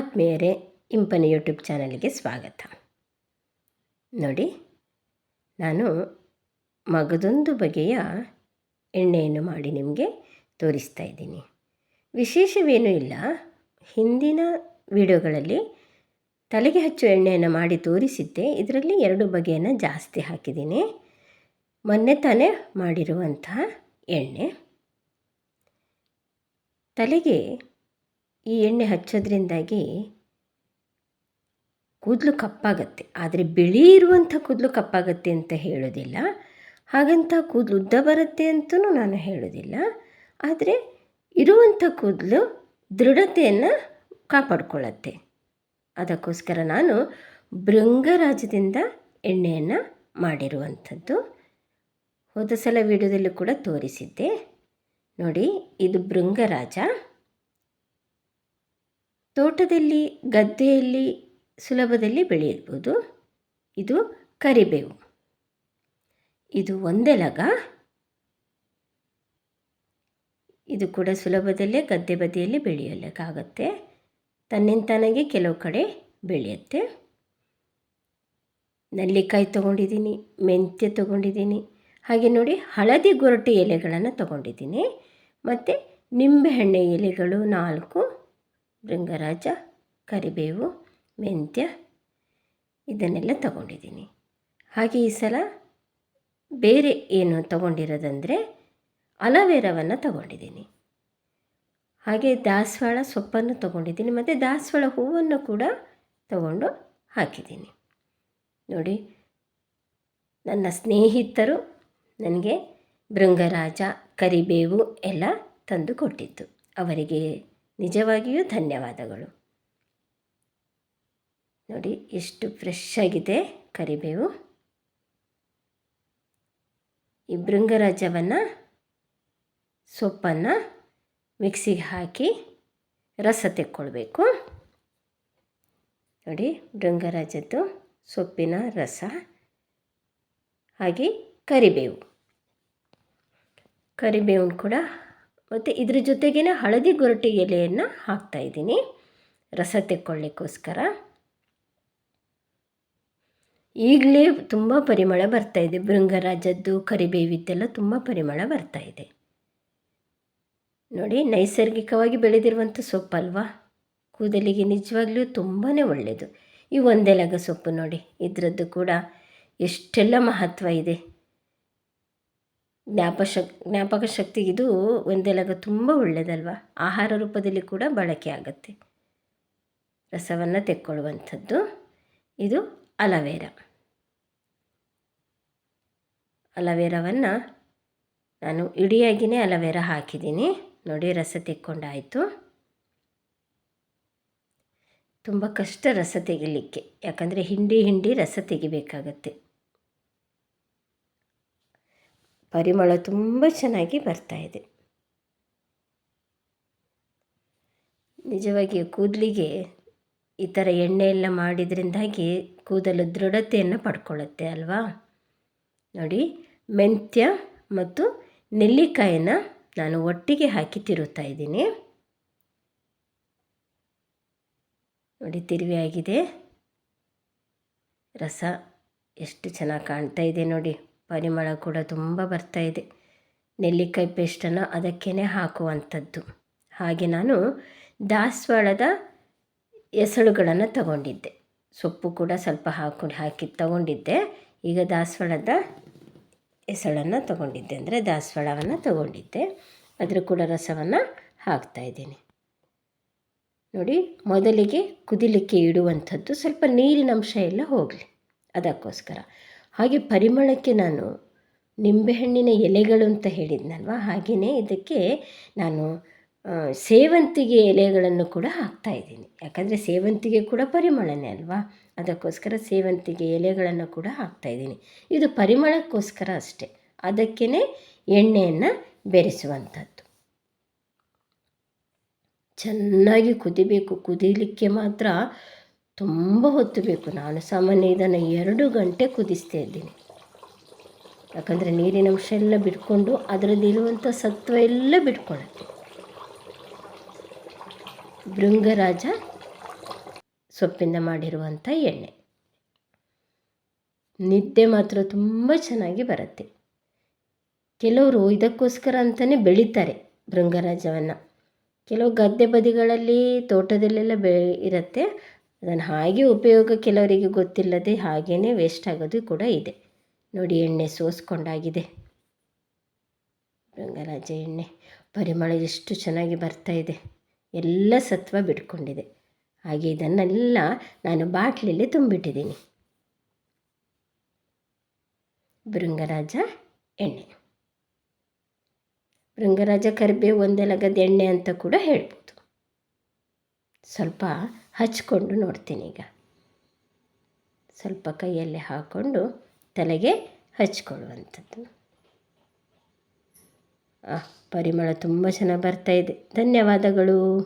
ಆತ್ಮೀಯರೇ ಇಂಪನಿ ಯೂಟ್ಯೂಬ್ ಚಾನಲ್ಗೆ ಸ್ವಾಗತ. ನೋಡಿ, ನಾನು ಮಗದೊಂದು ಬಗೆಯ ಎಣ್ಣೆಯನ್ನು ಮಾಡಿ ನಿಮಗೆ ತೋರಿಸ್ತಾ ಇದ್ದೀನಿ. ವಿಶೇಷವೇನೂ ಇಲ್ಲ. ಹಿಂದಿನ ವಿಡಿಯೋಗಳಲ್ಲಿ ತಲೆಗೆ ಹಚ್ಚುವ ಎಣ್ಣೆಯನ್ನು ಮಾಡಿ ತೋರಿಸಿದ್ದೆ. ಇದರಲ್ಲಿ ಎರಡು ಬಗೆಯನ್ನು ಜಾಸ್ತಿ ಹಾಕಿದ್ದೀನಿ. ಮೊನ್ನೆ ತಾನೇ ಮಾಡಿರುವಂತಹ ಎಣ್ಣೆ. ತಲೆಗೆ ಈ ಎಣ್ಣೆ ಹಚ್ಚೋದ್ರಿಂದಾಗಿ ಕೂದಲು ಕಪ್ಪಾಗತ್ತೆ. ಆದರೆ ಬಿಳಿ ಇರುವಂಥ ಕೂದಲು ಕಪ್ಪಾಗತ್ತೆ ಅಂತ ಹೇಳೋದಿಲ್ಲ. ಹಾಗಂತ ಕೂದಲು ಉದ್ದ ಬರುತ್ತೆ ಅಂತಲೂ ನಾನು ಹೇಳೋದಿಲ್ಲ. ಆದರೆ ಇರುವಂಥ ಕೂದಲು ದೃಢತೆಯನ್ನು ಕಾಪಾಡ್ಕೊಳ್ಳತ್ತೆ ಅದಕ್ಕೋಸ್ಕರ ನಾನು ಭೃಂಗರಾಜದಿಂದ ಎಣ್ಣೆಯನ್ನು ಮಾಡಿರುವಂಥದ್ದು. ಹೋದ ಸಲ ವಿಡಿಯೋದಲ್ಲೂ ಕೂಡ ತೋರಿಸಿದ್ದೆ. ನೋಡಿ, ಇದು ಭೃಂಗರಾಜ ತೋಟದಲ್ಲಿ, ಗದ್ದೆಯಲ್ಲಿ ಸುಲಭದಲ್ಲಿ ಬೆಳೆಯಬಹುದು. ಇದು ಕರಿಬೇವು. ಇದು ಒಂದೆಲಗ ಇದು ಕೂಡ ಸುಲಭದಲ್ಲೇ ಗದ್ದೆ ಬದಿಯಲ್ಲಿ ಬೆಳೆಯಲಿಕ್ಕಾಗತ್ತೆ. ತನ್ನಿಂತಾನಾಗೆ ಕೆಲವು ಕಡೆ ಬೆಳೆಯುತ್ತೆ. ನಲ್ಲಿಕಾಯಿ ತೊಗೊಂಡಿದ್ದೀನಿ, ಮೆಂತ್ಯ ತೊಗೊಂಡಿದ್ದೀನಿ. ಹಾಗೆ ನೋಡಿ ಹಳದಿ ಗೊರಟೆ ಎಲೆಗಳನ್ನು ತೊಗೊಂಡಿದ್ದೀನಿ. ಮತ್ತು ನಿಂಬೆಹಣ್ಣೆ ಎಲೆಗಳು ನಾಲ್ಕು ಭೃಂಗರಾಜ ಕರಿಬೇವು, ಮೆಂತ್ಯ ಇದನ್ನೆಲ್ಲ ತಗೊಂಡಿದ್ದೀನಿ. ಹಾಗೆ ಈ ಸಲ ಬೇರೆ ಏನು ತಗೊಂಡಿರೋದಂದರೆ ಅಲವೇರವನ್ನು ತಗೊಂಡಿದ್ದೀನಿ. ಹಾಗೆ ದಾಸವಾಳ ಸೊಪ್ಪನ್ನು ತಗೊಂಡಿದ್ದೀನಿ ಮತ್ತು ದಾಸವಾಳ ಹೂವನ್ನು ಕೂಡ ತಗೊಂಡು ಹಾಕಿದ್ದೀನಿ. ನೋಡಿ, ನನ್ನ ಸ್ನೇಹಿತರು ನನಗೆ ಭೃಂಗರಾಜ, ಕರಿಬೇವು ಎಲ್ಲ ತಂದು ಕೊಟ್ಟಿತ್ತು ಅವರಿಗೆ ನಿಜವಾಗಿಯೂ ಧನ್ಯವಾದಗಳು. ನೋಡಿ ಎಷ್ಟು ಫ್ರೆಶ್ ಆಗಿದೆ ಕರಿಬೇವು. ಈ ಭೃಂಗರಾಜವನ್ನು ಸೊಪ್ಪನ್ನು ಮಿಕ್ಸಿಗೆ ಹಾಕಿ ರಸ ತೆಕ್ಕೊಳ್ಬೇಕು. ನೋಡಿ ಭೃಂಗರಾಜದ್ದು ಸೊಪ್ಪಿನ ರಸ ಹಾಗೆ ಕರಿಬೇವು. ಕರಿಬೇವನ್ನು ಕೂಡ ಮತ್ತು ಇದ್ರ ಜೊತೆಗೇ ಹಳದಿ ಗೊರಟೆ ಎಲೆಯನ್ನು ಹಾಕ್ತಾಯಿದ್ದೀನಿ ರಸ ತೆಕ್ಕೊಳ್ಳಿಕ್ಕೋಸ್ಕರ. ಈಗಲೇ ತುಂಬ ಪರಿಮಳ ಬರ್ತಾ ಇದೆ. ಭೃಂಗರಾಜದ್ದು, ಕರಿಬೇವಿದ್ದೆಲ್ಲ ತುಂಬ ಪರಿಮಳ ಬರ್ತಾ ಇದೆ. ನೋಡಿ, ನೈಸರ್ಗಿಕವಾಗಿ ಬೆಳೆದಿರುವಂಥ ಸೊಪ್ಪಲ್ವಾ? ಕೂದಲಿಗೆ ನಿಜವಾಗ್ಲೂ ತುಂಬಾ ಒಳ್ಳೆಯದು. ಈ ಒಂದೆಲಗ ಸೊಪ್ಪು ನೋಡಿ, ಇದರದ್ದು ಕೂಡ ಎಷ್ಟೆಲ್ಲ ಮಹತ್ವ ಇದೆ. ಜ್ಞಾಪಶಕ್ ಜ್ಞಾಪಕ ಶಕ್ತಿಗಿದು ಒಂದೆಲಗ ತುಂಬ ಒಳ್ಳೆಯದಲ್ವ ಆಹಾರ ರೂಪದಲ್ಲಿ ಕೂಡ ಬಳಕೆ ಆಗುತ್ತೆ. ರಸವನ್ನು ತೆಕ್ಕೊಳ್ಳುವಂಥದ್ದು. ಇದು ಅಲವೇರ. ಅಲವೇರವನ್ನು ನಾನು ಇಡಿಯಾಗಿಯೇ ಅಲವೇರ ಹಾಕಿದ್ದೀನಿ. ನೋಡಿ, ರಸ ತೆಕ್ಕೊಂಡಾಯಿತು. ತುಂಬ ಕಷ್ಟ ರಸ ತೆಗಿಲಿಕ್ಕೆ. ಯಾಕಂದರೆ ಹಿಂಡಿ ಹಿಂಡಿ ರಸ ತೆಗಿಬೇಕಾಗತ್ತೆ. ಪರಿಮಳ ತುಂಬ ಚೆನ್ನಾಗಿ ಬರ್ತಾ ಇದೆ. ನಿಜವಾಗಿ ಕೂದಲಿಗೆ ಈ ಥರ ಎಣ್ಣೆ ಎಲ್ಲ ಮಾಡಿದ್ರಿಂದಾಗಿ ಕೂದಲು ದೃಢತೆಯನ್ನು ಪಡ್ಕೊಳ್ಳುತ್ತೆ ಅಲ್ವಾ? ನೋಡಿ, ಮೆಂತ್ಯ ಮತ್ತು ನೆಲ್ಲಿಕಾಯಿನ ನಾನು ಒಟ್ಟಿಗೆ ಹಾಕಿ ತಿರುತ್ತಾ ಇದ್ದೀನಿ. ನೋಡಿ, ತಿರುವಿ ಆಗಿದೆ. ರಸ ಎಷ್ಟು ಚೆನ್ನಾಗಿ ಕಾಣ್ತಾ ಇದೆ ನೋಡಿ. ಪರಿಮಳ ಕೂಡ ತುಂಬ ಬರ್ತಾ ಇದೆ. ನೆಲ್ಲಿಕಾಯಿ ಪೇಸ್ಟನ್ನು ಅದಕ್ಕೇ ಹಾಕುವಂಥದ್ದು. ಹಾಗೆ ನಾನು ದಾಸವಾಳದ ಎಸಳುಗಳನ್ನು ತಗೊಂಡಿದ್ದೆ. ಸೊಪ್ಪು ಕೂಡ ಸ್ವಲ್ಪ ಹಾಕೊಂಡು ಹಾಕಿ ತಗೊಂಡಿದ್ದೆ. ಈಗ ದಾಸವಾಳದ ಹೆಸಳನ್ನು ತಗೊಂಡಿದ್ದೆ ಅಂದರೆ ದಾಸವಾಳವನ್ನು ತಗೊಂಡಿದ್ದೆ. ಅದರ ಕೂಡ ರಸವನ್ನು ಹಾಕ್ತಾಯಿದ್ದೀನಿ ನೋಡಿ, ಮೊದಲಿಗೆ ಕುದಿಲಿಕ್ಕೆ ಇಡುವಂಥದ್ದು ಸ್ವಲ್ಪ ನೀರಿನ ಅಂಶ ಎಲ್ಲ ಹೋಗಲಿ. ಅದಕ್ಕೋಸ್ಕರ. ಹಾಗೆ ಪರಿಮಳಕ್ಕೆ ನಾನು ನಿಂಬೆಹಣ್ಣಿನ ಎಲೆಗಳು ಅಂತ ಹೇಳಿದ್ನಲ್ವ? ಹಾಗೆಯೇ ಇದಕ್ಕೆ ನಾನು ಸೇವಂತಿಗೆ ಎಲೆಗಳನ್ನು ಕೂಡ ಹಾಕ್ತಾ ಇದ್ದೀನಿ. ಯಾಕಂದರೆ ಸೇವಂತಿಗೆ ಕೂಡ ಪರಿಮಳನೇ ಅಲ್ವಾ? ಅದಕ್ಕೋಸ್ಕರ ಸೇವಂತಿಗೆ ಎಲೆಗಳನ್ನು ಕೂಡ ಹಾಕ್ತಾ ಇದ್ದೀನಿ. ಇದು ಪರಿಮಳಕ್ಕೋಸ್ಕರ ಅಷ್ಟೆ. ಅದಕ್ಕೇ ಎಣ್ಣೆಯನ್ನು ಬೆರೆಸುವಂಥದ್ದು. ಚೆನ್ನಾಗಿ ಕುದಿಬೇಕು. ಕುದಿಲಿಕ್ಕೆ ಮಾತ್ರ ತುಂಬ ಹೊತ್ತು ಬೇಕು. ನಾನು ಸಾಮಾನ್ಯ ಇದನ್ನು ಎರಡು ಗಂಟೆ ಕುದಿಸ್ತಾ ಇದ್ದೀನಿ. ಯಾಕಂದರೆ ನೀರಿನಂಶ ಎಲ್ಲ ಬಿಟ್ಕೊಂಡು ಅದರಲ್ಲಿರುವಂಥ ಸತ್ವ ಎಲ್ಲ ಬಿಟ್ಕೊಳ್ಳುತ್ತೆ ಭೃಂಗರಾಜ ಸೊಪ್ಪಿಂದ ಮಾಡಿರುವಂಥ ಎಣ್ಣೆ. ನಿದ್ದೆ ಮಾತ್ರ ತುಂಬ ಚೆನ್ನಾಗಿ ಬರುತ್ತೆ. ಕೆಲವರು ಇದಕ್ಕೋಸ್ಕರ ಅಂತಲೇ ಬೆಳೀತಾರೆ ಭೃಂಗರಾಜವನ್ನು. ಕೆಲವು ಗದ್ದೆ ಬದಿಗಳಲ್ಲಿ, ತೋಟದಲ್ಲೆಲ್ಲ ಬೆ, ಇರುತ್ತೆ. ಅದನ್ನು ಹಾಗೆ ಉಪಯೋಗ ಕೆಲವರಿಗೆ ಗೊತ್ತಿಲ್ಲದೆ ಹಾಗೇ ವೇಸ್ಟ್ ಆಗೋದು ಕೂಡ ಇದೆ. ನೋಡಿ ಎಣ್ಣೆ ಸೋಸ್ಕೊಂಡಾಗಿದೆ. ರಂಗರಾಜ ಎಣ್ಣೆ ಪರಿಮಳ ಎಷ್ಟು ಚೆನ್ನಾಗಿ ಬರ್ತಾ ಇದೆ. ಎಲ್ಲ ಸತ್ವ ಬಿಟ್ಕೊಂಡಿದೆ. ಹಾಗೆ ಇದನ್ನೆಲ್ಲ ನಾನು ಬಾಟ್ಲಲ್ಲಿ ತುಂಬಿಟ್ಟಿದ್ದೀನಿ. ಭೃಂಗರಾಜ ಎಣ್ಣೆ. ಭೃಂಗರಾಜ ಕರಿಬೇವು ಒಂದೆಲಗದ ಎಣ್ಣೆ ಅಂತ ಕೂಡ ಹೇಳ್ಬೋದು. ಸ್ವಲ್ಪ ಹಚ್ಕೊಂಡು ನೋಡ್ತೀನಿ ಈಗ. ಸ್ವಲ್ಪ ಕೈಯಲ್ಲಿ ಹಾಕ್ಕೊಂಡು ತಲೆಗೆ ಹಚ್ಕೊಳ್ಳುವಂಥದ್ದು. ಆ, ಪರಿಮಳ ತುಂಬ ಚೆನ್ನಾಗಿ ಬರ್ತಾ ಇದೆ. ಧನ್ಯವಾದಗಳು.